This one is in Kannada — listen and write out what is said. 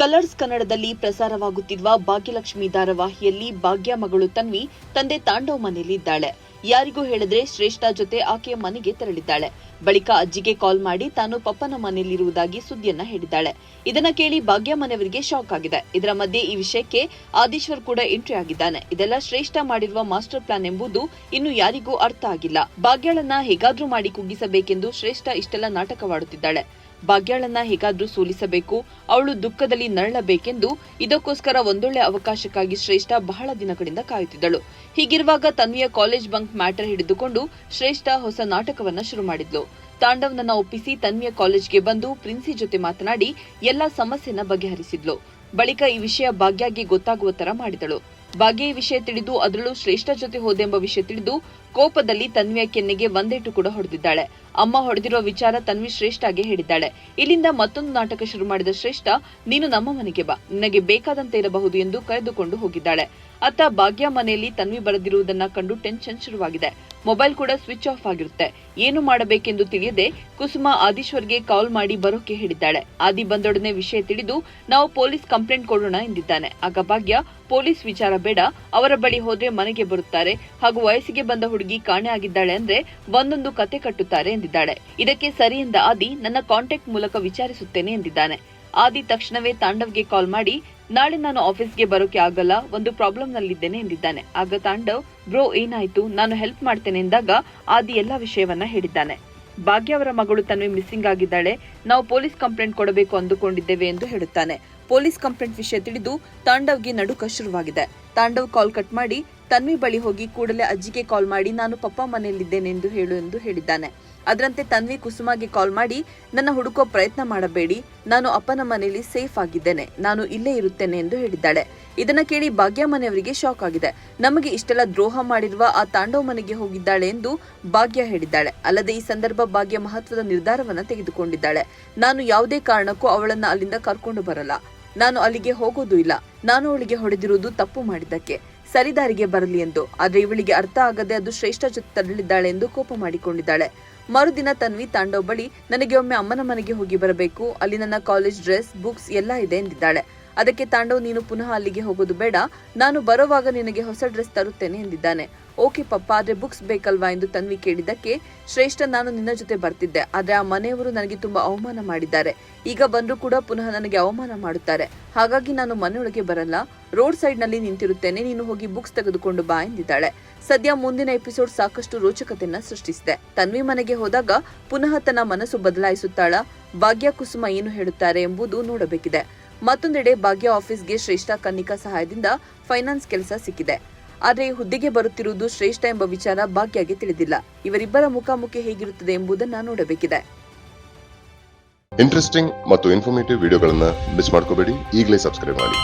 ಕಲರ್ಸ್ ಕನ್ನಡದಲ್ಲಿ ಪ್ರಸಾರವಾಗುತ್ತಿರುವ ಭಾಗ್ಯಲಕ್ಷ್ಮಿ ಧಾರಾವಾಹಿಯಲ್ಲಿ ಭಾಗ್ಯ ಮಗಳು ತನ್ವಿ ತಂದೆ ತಾಂಡವ್ ಮನೆಯಲ್ಲಿದ್ದಾಳೆ. ಯಾರಿಗೂ ಹೇಳಿದ್ರೆ ಶ್ರೇಷ್ಠ ಜೊತೆ ಆಕೆಯ ಮನೆಗೆ ತೆರಳಿದ್ದಾಳೆ. ಬಳಿಕ ಅಜ್ಜಿಗೆ ಕಾಲ್ ಮಾಡಿ ತಾನು ಪಪ್ಪನ ಮನೆಯಲ್ಲಿರುವುದಾಗಿ ಸುದ್ದಿಯನ್ನ ಹೇಳಿದ್ದಾಳೆ. ಇದನ್ನ ಕೇಳಿ ಭಾಗ್ಯ ಮನೆಯವರಿಗೆ ಶಾಕ್ ಆಗಿದೆ. ಇದರ ಮಧ್ಯೆ ಈ ವಿಷಯಕ್ಕೆ ಆದೀಶ್ವರ್ ಕೂಡ ಎಂಟ್ರಿ ಆಗಿದ್ದಾನೆ. ಇದೆಲ್ಲ ಶ್ರೇಷ್ಠ ಮಾಡಿರುವ ಮಾಸ್ಟರ್ ಪ್ಲಾನ್ ಎಂಬುದು ಇನ್ನು ಯಾರಿಗೂ ಅರ್ಥ ಆಗಿಲ್ಲ. ಭಾಗ್ಯಳನ್ನ ಹೇಗಾದ್ರೂ ಮಾಡಿ ಕುಗ್ಗಿಸಬೇಕೆಂದು ಶ್ರೇಷ್ಠ ಇಷ್ಟೆಲ್ಲ ನಾಟಕವಾಡುತ್ತಿದ್ದಾಳೆ. ಭಾಗ್ಯಳನ್ನ ಹೇಗಾದ್ರೂ ಸೋಲಿಸಬೇಕು, ಅವಳು ದುಃಖದಲ್ಲಿ ನರಳಬೇಕೆಂದು ಇದಕ್ಕೋಸ್ಕರ ಒಂದೊಳ್ಳೆ ಅವಕಾಶಕ್ಕಾಗಿ ಶ್ರೇಷ್ಠ ಬಹಳ ದಿನಗಳಿಂದ ಕಾಯುತ್ತಿದ್ದಳು. ಹೀಗಿರುವಾಗ ತನ್ವಿಯ ಕಾಲೇಜ್ ಬಂಕ್ ಮ್ಯಾಟರ್ ಹಿಡಿದುಕೊಂಡು ಶ್ರೇಷ್ಠ ಹೊಸ ನಾಟಕವನ್ನ ಶುರು ಮಾಡಿದ್ಲು. ತಾಂಡವ್ನನ್ನ ಒಪ್ಪಿಸಿ ತನ್ವಿಯ ಕಾಲೇಜ್ಗೆ ಬಂದು ಪ್ರಿನ್ಸಿ ಜೊತೆ ಮಾತನಾಡಿ ಎಲ್ಲಾ ಸಮಸ್ಯೆನ ಬಗೆಹರಿಸಿದ್ಲು. ಬಳಿಕ ಈ ವಿಷಯ ಭಾಗ್ಯಗೆ ಗೊತ್ತಾಗುವ ತರ ಮಾಡಿದಳು. ಭಾಗ್ಯ ವಿಷಯ ತಿಳಿದು ಅದರಲ್ಲೂ ಶ್ರೇಷ್ಠ ಜೊತೆ ಹೋದೆಂಬ ವಿಷಯ ತಿಳಿದು ಕೋಪದಲ್ಲಿ ತನ್ವಿಯ ಕೆನ್ನೆಗೆ ಒಂದೇಟು ಕೂಡ ಹೊಡೆದಿದ್ದಾಳೆ. ಅಮ್ಮ ಹೊಡೆದಿರುವ ವಿಚಾರ ತನ್ವಿ ಶ್ರೇಷ್ಠಗೆ ಹೇಳಿದ್ದಾಳೆ. ಇಲ್ಲಿಂದ ಮತ್ತೊಂದು ನಾಟಕ ಶುರು ಮಾಡಿದ ಶ್ರೇಷ್ಠ, ನೀನು ನಮ್ಮ ಮನೆಗೆ ಬಾ. ನಿನಗೆ ಬೇಕಾದಂತೆ ಇರಬಹುದು ಎಂದು ಕರೆದುಕೊಂಡು ಹೋಗಿದ್ದಾಳೆ. ಅತ್ತ ಭಾಗ್ಯ ಮನೆಯಲ್ಲಿ ತನ್ವಿ ಬರೆದಿರುವುದನ್ನ ಕಂಡು ಟೆನ್ಷನ್ ಶುರುವಾಗಿದೆ. ಮೊಬೈಲ್ ಕೂಡ ಸ್ವಿಚ್ ಆಫ್ ಆಗಿರುತ್ತೆ. ಏನು ಮಾಡಬೇಕೆಂದು ತಿಳಿಯದೆ ಕುಸುಮ ಆದೀಶ್ವರ್ಗೆ ಕಾಲ್ ಮಾಡಿ ಬರೋಕೆ ಹೇಳಿದ್ದಾಳೆ. ಆದಿ ಬಂದೊಡನೆ ವಿಷಯ ತಿಳಿದು ನಾವು ಪೊಲೀಸ್ ಕಂಪ್ಲೇಂಟ್ ಕೊಡೋಣ ಎಂದಿದ್ದಾನೆ. ಆಗ ಭಾಗ್ಯ, ಪೊಲೀಸ್ ವಿಚಾರ ಬೇಡ, ಅವರ ಬಳಿ ಹೋದ್ರೆ ಮನೆಗೆ ಬರುತ್ತಾರೆ. ಹಾಗೂ ವಯಸ್ಸಿಗೆ ಬಂದ ಹುಡುಗಿ ಕಾಣೆ ಆಗಿದ್ದಾಳೆ ಅಂದ್ರೆ ಒಂದೊಂದು ಕತೆ ಕಟ್ಟುತ್ತಾರೆ ಎಂದಿದ್ದಾಳೆ. ಇದಕ್ಕೆ ಸರಿ ಆದಿ ನನ್ನ ಕಾಂಟ್ಯಾಕ್ಟ್ ಮೂಲಕ ವಿಚಾರಿಸುತ್ತೇನೆ ಎಂದಿದ್ದಾನೆ. ಆದಿ ತಕ್ಷಣವೇ ತಾಂಡವ್ಗೆ ಕಾಲ್ ಮಾಡಿ, ನಾಳೆ ನಾನು ಆಫೀಸ್ಗೆ ಬರೋಕೆ ಆಗಲ್ಲ, ಒಂದು ಪ್ರಾಬ್ಲಮ್ ನಲ್ಲಿದ್ದೇನೆ ಎಂದಿದ್ದಾನೆ. ಆಗ ತಾಂಡವ್, ಬ್ರೋ, ಏನಾಯ್ತು? ನಾನು ಹೆಲ್ಪ್ ಮಾಡ್ತೇನೆ, ಎಂದಾಗ ಆದಿ ಎಲ್ಲಾ ವಿಷಯವನ್ನ ಹೇಳಿದ್ದಾನೆ. ಭಾಗ್ಯ ಅವರ ಮಗಳು ತನ್ವಿ ಮಿಸ್ಸಿಂಗ್ ಆಗಿದ್ದಾಳೆ. ನಾವು ಪೊಲೀಸ್ ಕಂಪ್ಲೇಂಟ್ ಕೊಡಬೇಕು ಅಂದುಕೊಂಡಿದ್ದೇವೆ ಎಂದು ಹೇಳುತ್ತಾನೆ. ಪೊಲೀಸ್ ಕಂಪ್ಲೇಂಟ್ ವಿಷಯ ತಿಳಿದು ತಾಂಡವ್ಗೆ ನಡುಕ ಶುರುವಾಗಿದೆ. ತಾಂಡವ್ ಕಾಲ್ ಕಟ್ ಮಾಡಿ, ತನ್ವಿ ಬಳಿ ಹೋಗಿ ಕೂಡಲೇ ಅಜ್ಜಿಗೆ ಕಾಲ್ ಮಾಡಿ, ನಾನು ಪಪ್ಪ ಮನೆಯಲ್ಲಿದ್ದೇನೆ ಎಂದು ಹೇಳು ಎಂದು ಹೇಳಿದ್ದಾನೆ. ಅದರಂತೆ ತನ್ವಿ ಕುಸುಮಾಗೆ ಕಾಲ್ ಮಾಡಿ, ನನ್ನ ಹುಡುಕೋ ಪ್ರಯತ್ನ ಮಾಡಬೇಡಿ. ನಾನು ಅಪ್ಪನ ಮನೆಯಲ್ಲಿ ಸೇಫ್ ಆಗಿದ್ದೇನೆ. ನಾನು ಇಲ್ಲೇ ಇರುತ್ತೇನೆ ಎಂದು ಹೇಳಿದ್ದಾಳೆ. ಇದನ್ನ ಕೇಳಿ ಭಾಗ್ಯ ಮನೆಯವರಿಗೆ ಶಾಕ್ ಆಗಿದೆ. ನಮಗೆ ಇಷ್ಟೆಲ್ಲ ದ್ರೋಹ ಮಾಡಿರುವ ಆ ತಾಂಡವ್ ಮನೆಗೆ ಹೋಗಿದ್ದಾಳೆ ಎಂದು ಭಾಗ್ಯ ಹೇಳಿದ್ದಾಳೆ. ಅಲ್ಲದೆ ಈ ಸಂದರ್ಭ ಭಾಗ್ಯ ಮಹತ್ವದ ನಿರ್ಧಾರವನ್ನ ತೆಗೆದುಕೊಂಡಿದ್ದಾಳೆ. ನಾನು ಯಾವುದೇ ಕಾರಣಕ್ಕೂ ಅವಳನ್ನ ಅಲ್ಲಿಂದ ಕರ್ಕೊಂಡು ಬರಲ್ಲ. ನಾನು ಅಲ್ಲಿಗೆ ಹೋಗೋದು ಇಲ್ಲ. ನಾನು ಅವಳಿಗೆ ಹೊಡೆದಿರುವುದು ತಪ್ಪು ಮಾಡಿದ್ದಕ್ಕೆ. ಸರಿದಾರಿಗೆ ಬರಲಿ ಎಂದು. ಆದ್ರೆ ಇವಳಿಗೆ ಅರ್ಥ ಆಗದೆ ಅದು ಶ್ರೇಷ್ಠ ಜೊತೆ ತರಲಿದ್ದಾಳೆ ಎಂದು ಕೋಪ ಮಾಡಿಕೊಂಡಿದ್ದಾಳೆ. ಮರುದಿನ ತನ್ವಿ ತಾಂಡವ್ ಬಳಿ ನನಗೆ ಒಮ್ಮೆ ಅಮ್ಮನ ಮನೆಗೆ ಹೋಗಿ ಬರಬೇಕು. ಅಲ್ಲಿ ನನ್ನ ಕಾಲೇಜ್ ಡ್ರೆಸ್, ಬುಕ್ಸ್ ಎಲ್ಲ ಇದೆ ಎಂದಿದ್ದಾಳೆ. ಅದಕ್ಕೆ ತಾಂಡವ್, ನೀನು ಪುನಃ ಅಲ್ಲಿಗೆ ಹೋಗೋದು ಬೇಡ. ನಾನು ಬರುವಾಗ ನಿನಗೆ ಹೊಸ ಡ್ರೆಸ್ ತರುತ್ತೇನೆ ಎಂದಿದ್ದಾನೆ. ಓಕೆ ಪಪ್ಪ, ಆದ್ರೆ ಬುಕ್ಸ್ ಬೇಕಲ್ವಾ ಎಂದು ತನ್ವಿ ಕೇಳಿದ್ದಕ್ಕೆ ಶ್ರೇಷ್ಠ ನಾನು ನಿನ್ನ ಜೊತೆ ಬರ್ತಿದ್ದೆ. ಆದ್ರೆ ಆ ಮನೆಯವರು ನನಗೆ ತುಂಬಾ ಅವಮಾನ ಮಾಡಿದ್ದಾರೆ. ಈಗ ಬಂದರೂ ಕೂಡ ಪುನಃ ನನಗೆ ಅವಮಾನ ಮಾಡುತ್ತಾರೆ. ಹಾಗಾಗಿ ನಾನು ಮನೆಯೊಳಗೆ ಬರಲ್ಲ. ರೋಡ್ ಸೈಡ್ನಲ್ಲಿ ನಿಂತಿರುತ್ತೇನೆ. ನೀನು ಹೋಗಿ ಬುಕ್ಸ್ ತೆಗೆದುಕೊಂಡು ಬಾ ಎಂದಿದ್ದಾಳೆ. ಸದ್ಯ ಮುಂದಿನ ಎಪಿಸೋಡ್ ಸಾಕಷ್ಟು ರೋಚಕತೆಯನ್ನ ಸೃಷ್ಟಿಸಿದೆ. ತನ್ವಿ ಮನೆಗೆ ಹೋದಾಗ ಪುನಃ ತನ್ನ ಮನಸ್ಸು ಬದಲಾಯಿಸುತ್ತಾಳ. ಭಾಗ್ಯ ಕುಸುಮ ಏನು ಹೇಳುತ್ತಾರೆ ಎಂಬುದು ನೋಡಬೇಕಿದೆ. ಮತ್ತೊಂದೆಡೆ ಭಾಗ್ಯ ಆಫೀಸ್ಗೆ ಶ್ರೇಷ್ಠ ಕನ್ನಿಕಾ ಸಹಾಯದಿಂದ ಫೈನಾನ್ಸ್ ಕೆಲಸ ಸಿಕ್ಕಿದೆ. ಆದರೆ ಈ ಹುದ್ದೆಗೆ ಬರುತ್ತಿರುವುದು ಶ್ರೇಷ್ಠ ಎಂಬ ವಿಚಾರ ಭಾಗ್ಯಗೆ ತಿಳಿದಿಲ್ಲ. ಇವರಿಬ್ಬರ ಮುಖಾಮುಖಿ ಹೇಗಿರುತ್ತದೆ ಎಂಬುದನ್ನು ನೋಡಬೇಕಿದೆ. ಇಂಟ್ರೆಸ್ಟಿಂಗ್ ಮತ್ತು ಇನ್ಫಾರ್ಮೇಟಿವ್ ವಿಡಿಯೋಗಳನ್ನು ಮಿಸ್ ಮಾಡ್ಕೋಬೇಡಿ. ಈಗಲೇ ಸಬ್ಸ್ಕ್ರೈಬ್ ಮಾಡಿ.